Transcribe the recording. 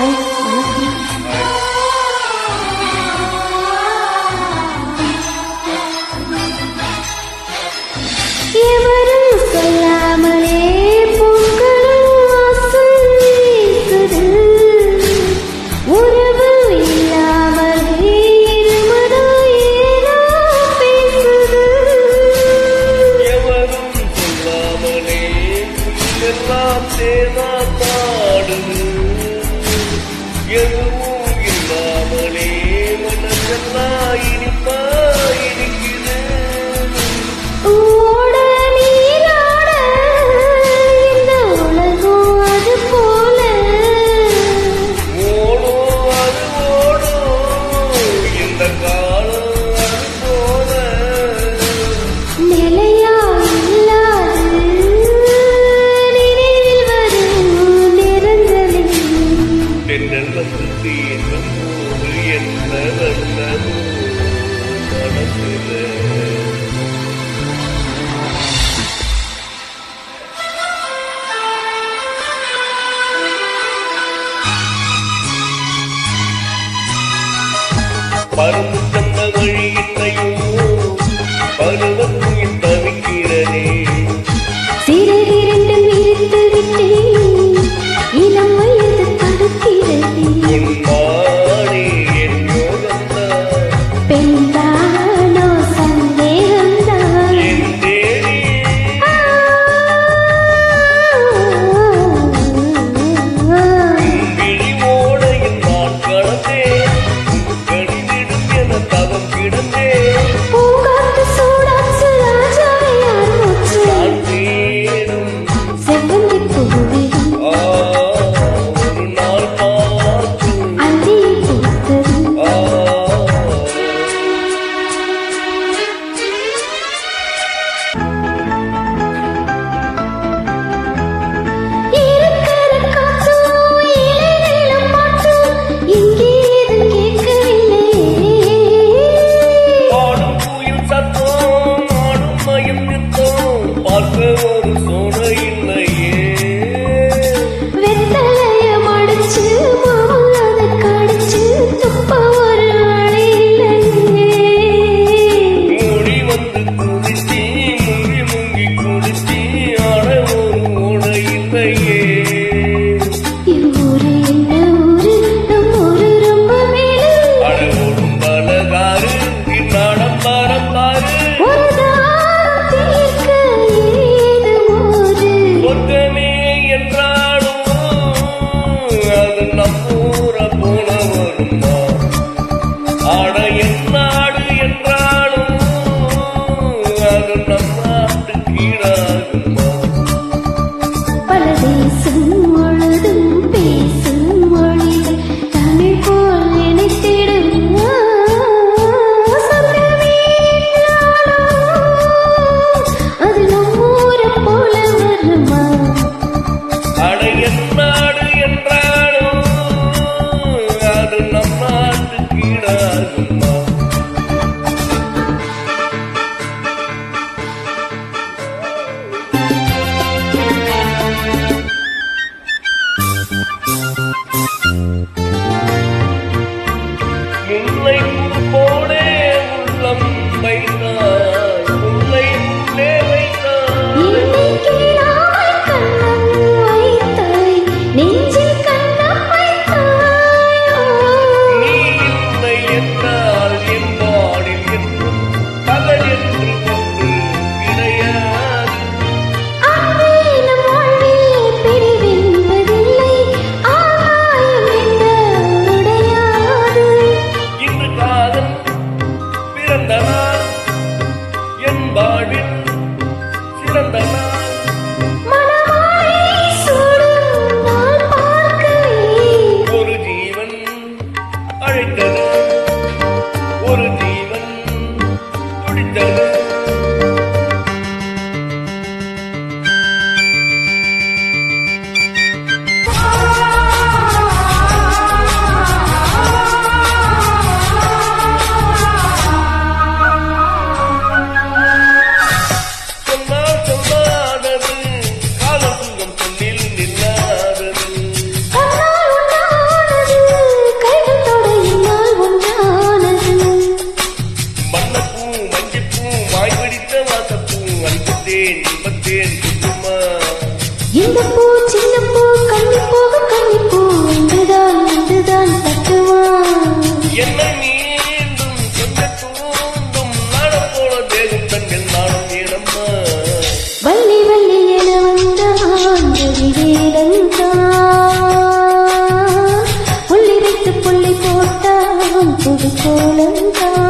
哎. இல்லாமலே இனிப்பா பரும்பு வேலந்தான் புள்ளி வைத்து புள்ளி போட்டான் புது கோலந்தான்